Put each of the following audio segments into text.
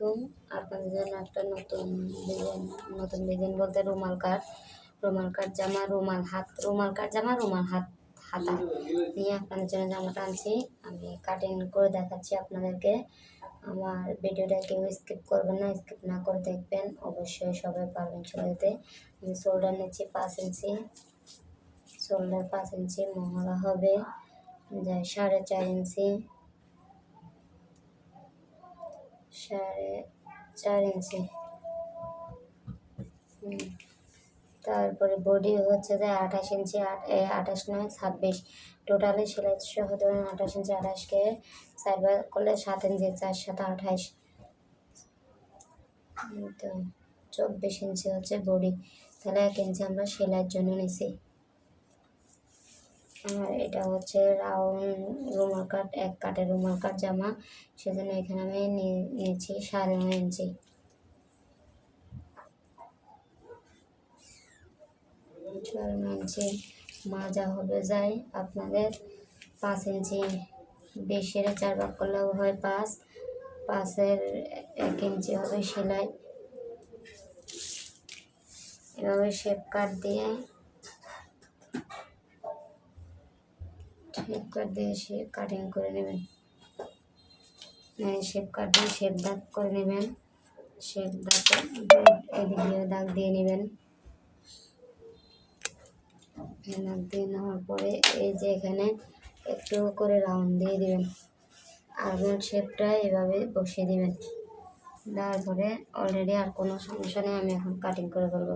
আলাইকুম। আপনাদের জন্য একটা নতুন ডিজাইন নতুন ডিজাইন বলতে রুমাল কাট রুমাল কাট জামা, রুমাল হাত, রুমাল কাট জামা, রুমাল হাত, হাতা নিয়ে আপনাদের জন্য জামাটা আনছি আমি কাটিং করে দেখাচ্ছি আপনাদেরকে। আমার ভিডিওটা কেউ স্কিপ করবেন না স্কিপ না করে দেখবেন। অবশ্যই সবাই পারবেন চলাতে আমি শোল্ডার নিচ্ছি পাঁচ ইঞ্চি। শোল্ডার পাঁচ ইঞ্চি মহড়া হবে। যায় সাড়ে চার ইঞ্চি। সাড়ে চার ইঞ্চি। তারপরে বডি হচ্ছে যে আঠাশ ইঞ্চি আঠাশ নয়, ছাব্বিশ। টোটালি সেলাই সহ ধরুন আঠাশ ইঞ্চি আঠাশকে সাইবার করলে সাত ইঞ্চি চার, সাত, আঠাশ। তো, চব্বিশ ইঞ্চি হচ্ছে বডি তাহলে এক ইঞ্চি আমরা সেলাইয়ের জন্য নিছি। এটা হচ্ছে রাউন্ড রুমাল কাট, এক কাটের রুমাল কাট জামা। সেজন্য এখানে আমি নিয়েছি সাড়ে নয় ইঞ্চি। সাড়ে নয় ইঞ্চি মাজা হবে যায়। আপনাদের পাঁচ ইঞ্চি বেশের চার ভাগ করলেও হয় পাঁচ। পাঁচের এক ইঞ্চি হবে সেলাই। এভাবে শেপ কাট দিয়ে শেপ কাট দিয়ে সে কাটিং করে নেবেন। শেপ কাট দিয়ে শেপ দাগ করে নেবেন। শেপ দাগ এদিক দাগ দিয়ে নেবেন। দাগ দিয়ে নেওয়ার পরে এই যে এখানে একটু করে রাউন্ড দিয়ে দিবেন। আলমন্ড শেপটা এভাবে বসিয়ে দিবেন। দেওয়ার পরে অলরেডি আর কোনো সমস্যা নেই, আমি এখন কাটিং করে ফেলব।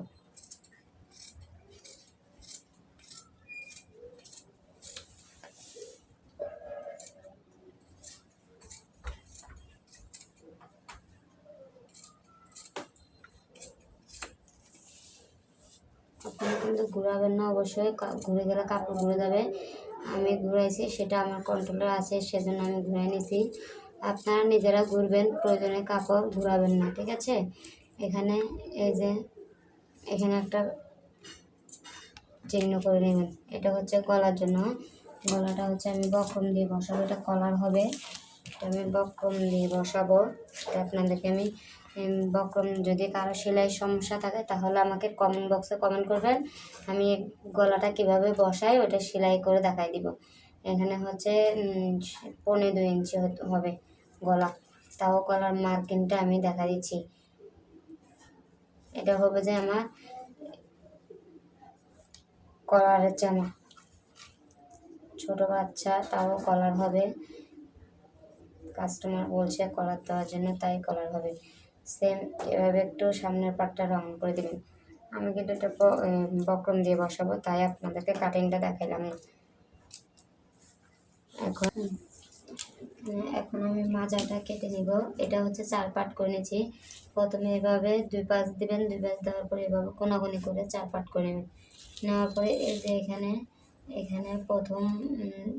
কিন্তু ঘুরাবেন না, অবশ্যই ঘুরে গেলে কাপড় ঘুরে যাবে। আমি ঘুরাইছি, সেটা আমার কন্ট্রোলে আছে, সেজন্য আমি ঘুরাই নিছি। আপনারা নিজেরা ঘুরবেন, প্রয়োজনে কাপড় ঘুরাবেন না, ঠিক আছে? এখানে এই যে, এখানে একটা চিহ্ন করে নেবেন। এটা হচ্ছে গলার জন্য। গলাটা হচ্ছে আমি বক্রম দিয়ে বসাবো, এটা কলার হবে। আমি বক্রম দিয়ে বসাবো। আপনাদেরকে আমি বক্রম যদি কারও সেলাই সমস্যা থাকে, তাহলে আমাকে কমেন্ট বক্সে কমেন্ট করবেন। আমি গলাটা কীভাবে বসাই, ওটা সেলাই করে দেখাই দিব। এখানে হচ্ছে পৌনে দুই ইঞ্চি হবে গলা। তাও গলার মার্কিংটা আমি দেখা দিচ্ছি। এটা হবে যে আমার কলারের জামা। ছোট বাচ্চা, তাও কলার হবে। কাস্টমার বলছে কলার দেওয়ার জন্য তাই কলার হবে। সেম এভাবে একটু সামনের পাটটা রাউন্ড করে দিবেন। আমি কিন্তু এটা ব- এ, বক্রম দিয়ে বসাবো তাই আপনাদেরকে কাটিংটা দেখাইলাম। না এখন এখন আমি মাজাটা কেটে নিব। এটা হচ্ছে চার পাট করে নিয়েছি। প্রথমে এভাবে দুই পাশ দিবেন দুই পাশ দেওয়ার পরে এভাবে কোনাকুনি করে চার পাট করে নেবেন। নেওয়ার পরে এই যে এখানে এখানে প্রথম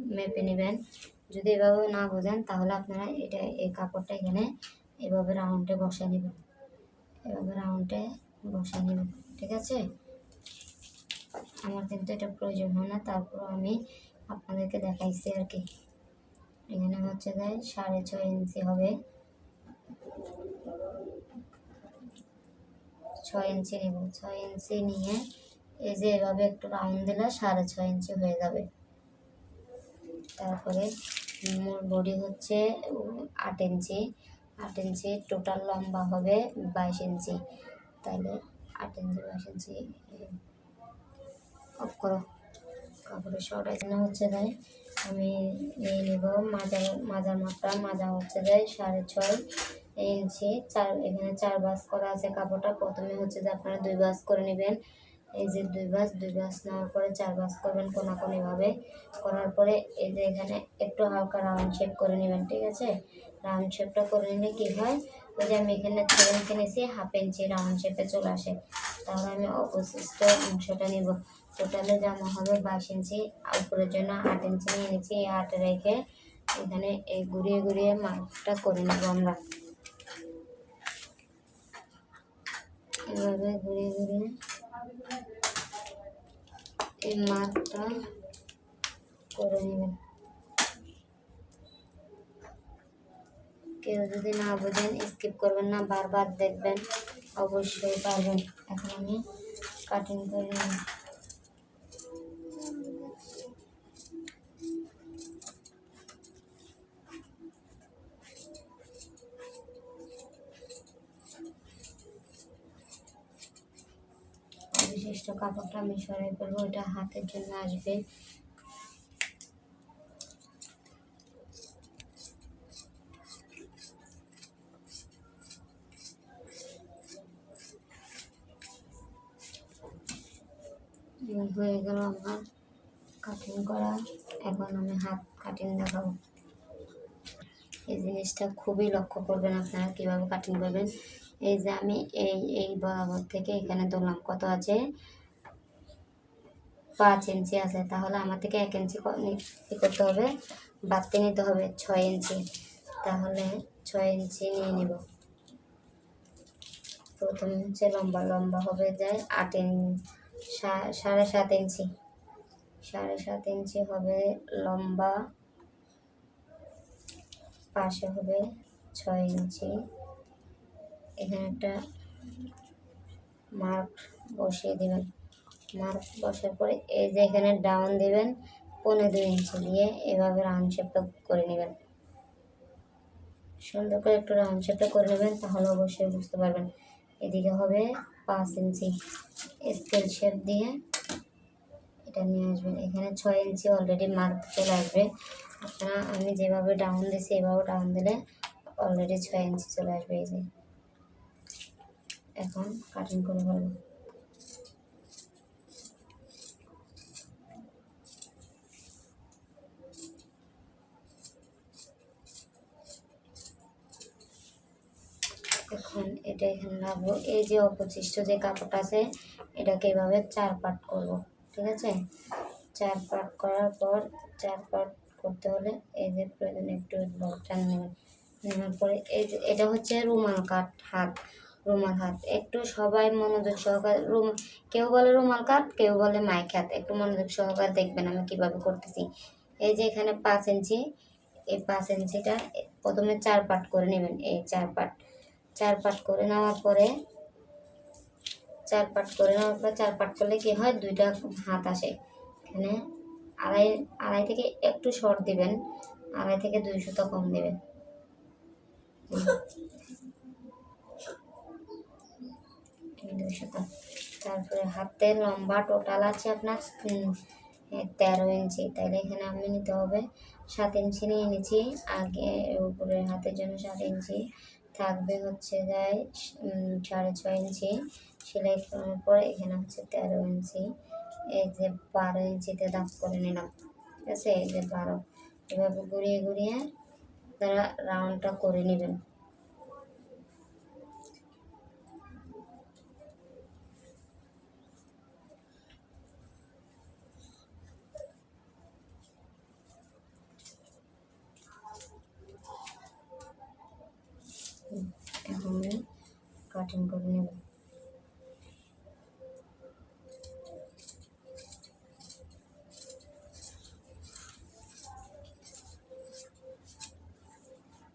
মেপে নেবেন। যদি এভাবে না বোঝেন, তাহলে আপনারা এটা, এই কাপড়টা এখানে এভাবে রাউন্ডে বসা নেবেন। এভাবে রাউন্ডে বসা নেবেন, ঠিক আছে? আমার কিন্তু এটা প্রয়োজন হয় না, তারপর আমি আপনাদেরকে দেখাইছি আর কি। এখানে হচ্ছে যে সাড়ে ছয় ইঞ্চি হবে। ছয় ইঞ্চি নেব, ছয় ইঞ্চি নিয়ে এই যে এভাবে একটু রাউন্ড দিলে সাড়ে ছয় ইঞ্চি হয়ে যাবে। তারপরে মূল বডি হচ্ছে আট ইঞ্চি। আট ইঞ্চি টোটাল লম্বা হবে বাইশ ইঞ্চি। তাহলে আট ইঞ্চি, বাইশ ইঞ্চি অফ করো। কাপড়ের শর্ট এখানে হচ্ছে তাই আমি নিয়ে নেব। মাজার মাজার মাপটা, মাজা হচ্ছে যায় সাড়ে ছয় ইঞ্চি। চার, এখানে চার বাস করা আছে কাপড়টা। প্রথমে হচ্ছে যে আপনারা দুই বাস করে নেবেন। এই যে দুই বাস দুই বাস নেওয়ার পরে চার বাস করবেন কোনাকুনিভাবে করার পরে এই যে এখানে একটু হালকা রাউন্ড শেপ করে নেবেন, ঠিক আছে? রাউন্ড শেপটা করে নিলে কী হয়? ওই যে আমি এখানে ছয় ইঞ্চি নিয়েছি হাফ ইঞ্চি রাউন্ড শেপে চলে আসে। তাহলে আমি অবশিষ্ট অংশটা নিব। টোটালে জামা হবে বাইশ ইঞ্চি উপরের জন্য আট ইঞ্চি নিয়ে নিয়েছি, এই আট রেখে এখানে এই ঘুরিয়ে ঘুরিয়ে মাপটা করে নেব আমরা। এভাবে ঘুরিয়ে ঘুরিয়ে এই মাপটা করে নেবেন। কেউ যদি না বোঝেন স্কিপ করবেন না, বারবার দেখবেন, অবশ্যই পারবেন। এখন আমি কাটিং করে নেব কাপড়টা আমি সরাই ফেলব এটা হাতের জন্য আসবে। হয়ে গেল আমার কাটিং করা। এখন আমি হাত কাটিং দেখাবো। এই জিনিসটা খুবই লক্ষ্য করবেন আপনারা কীভাবে কাটিং করবেন। এই যে আমি এই এই বরাবর থেকে এখানে ধরলাম কত আছে? পাঁচ ইঞ্চি আছে, তাহলে আমার থেকে এক ইঞ্চি ক- করতে হবে, বাড়তে নিতে হবে ছয় ইঞ্চি। তাহলে ছয় ইঞ্চি নিয়ে নেব। প্রথমে হচ্ছে লম্বা লম্বা হবে যায় আট ইঞ্চি সাড়ে সাত ইঞ্চি। সাড়ে সাত ইঞ্চি হবে লম্বা, পাশে হবে ছয় ইঞ্চি। এখানে একটা মার্ক বসিয়ে দিবেন। মার্ক বসার পরে এই যে এখানে ডাউন দিবেন, পনেরো দুই ইঞ্চি দিয়ে এভাবে রাউন্ড শেপটা করে নেবেন। সুন্দর করে একটু রাউন্ড শেপটা করে নেবেন, তাহলে অবশ্যই বুঝতে পারবেন। এদিকে হবে পাঁচ ইঞ্চি স্কেল শেপ দিয়ে এটা নিয়ে আসবেন। এখানে ছয় ইঞ্চি অলরেডি মার্ক চলে আসবে। আপনারা, আমি যেভাবে ডাউন দিয়েছি এভাবে ডাউন দিলে অলরেডি ছয় ইঞ্চি চলে আসবে। এই যে, এখন কাটিং করে ফেলব। এখন এটা এখানে রাখব। এই যে অপচিষ্ট যে কাপড়টা আছে, এটাকে এভাবে চার পাট করব, ঠিক আছে? চার পাট করার পর চার পাট করতে হলে এই যে প্রয়োজন একটু বড়টা নেবেন। নেওয়ার পরে এই যে, এটা হচ্ছে রুমাল কাট, হাত, রুমাল হাত। একটু সবাই মনোযোগ সহকারে, রুম, কেউ বলে রুমাল কাট, কেউ বলে মাইক হাত। একটু মনোযোগ সহকারে দেখবেন আমি কীভাবে করতেছি। এই যে এখানে পাঁচ ইঞ্চি, এই পাঁচ ইঞ্চিটা প্রথমে চার পাট করে নেবেন। এই চার পাট চার পাট করে নেওয়ার পরে চার পাট করে নেওয়ার পরে চার পাট করলে কি হয়? দুইটা হাত আসে। এখানে আড়াই আড়াই থেকে একটু শর্ট দিবেন, আড়াই থেকে দুই সুতো কম দেবেন। তারপরে হাতে লম্বা টোটাল আছে আপনার তেরো ইঞ্চি। তাহলে এখানে আমি নিতে হবে সাত ইঞ্চি নিয়ে নিয়েছি আগে উপরের হাতের জন্য সাত ইঞ্চি। থাকবে হচ্ছে গায়ে সাড়ে ছয় ইঞ্চি সেলাই করার পর এখানে হচ্ছে তেরো ইঞ্চি। এই যে বারো ইঞ্চিতে দাগ করে নিলাম, ঠিক আছে? এই যে বারো। এভাবে ঘুরিয়ে ঘুরিয়ে তারা রাউন্ডটা করে নেবেন। এখন কাটিং করে নেব।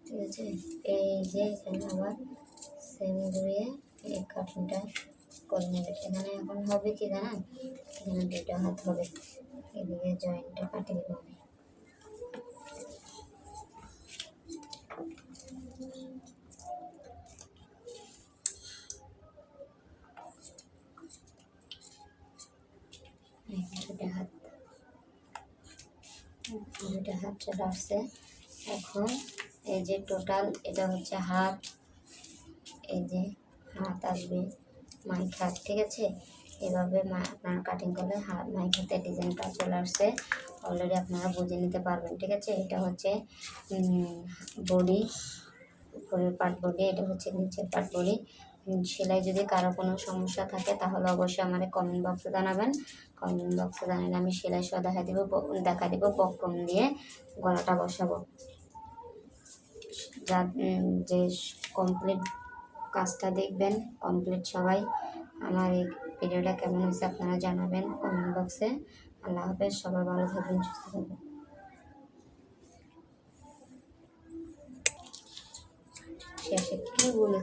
ঠিক আছে? এই যে এখানে আবার সেম ঘুরিয়ে এই কাটিংটা করে নেবে। এখানে এখন হবে কি জানেন? এখানে দুটো হাত হবে। এদিকে জয়েন্টটা কাটিয়ে দেবো আমি এই দুটো হাত দুটো হাত চলে আসছে এখন এই যে টোটাল এটা হচ্ছে হাত। এই যে হাত আসবে মাইক হাত, ঠিক আছে? এভাবে আপনারা কাটিং করলে হাত, মাইক হাতের ডিজাইনটা চলে আসছে। অলরেডি আপনারা বুঝে নিতে পারবেন, ঠিক আছে? এটা হচ্ছে বডি উপরের পার্ট বডি এটা হচ্ছে নিচের পার্ট বডি সেলাই যদি কারও কোনো সমস্যা থাকে, তাহলে অবশ্যই আমার কমেন্ট বক্সে জানাবেন। কমেন্ট বক্সে জানালে আমি সেলাই সহ দেখা দেবো দেখা দেবো বক্রম দিয়ে গলাটা বসাবো। যা যে কমপ্লিট কাজটা দেখবেন কমপ্লিট সবাই আমার এই ভিডিওটা কেমন হয়েছে আপনারা জানাবেন কমেন্ট বক্সে আল্লাহ হাফেজ, সবাই ভালো থাকবেন, সুস্থ থাকবেন। শেষে কি বলে?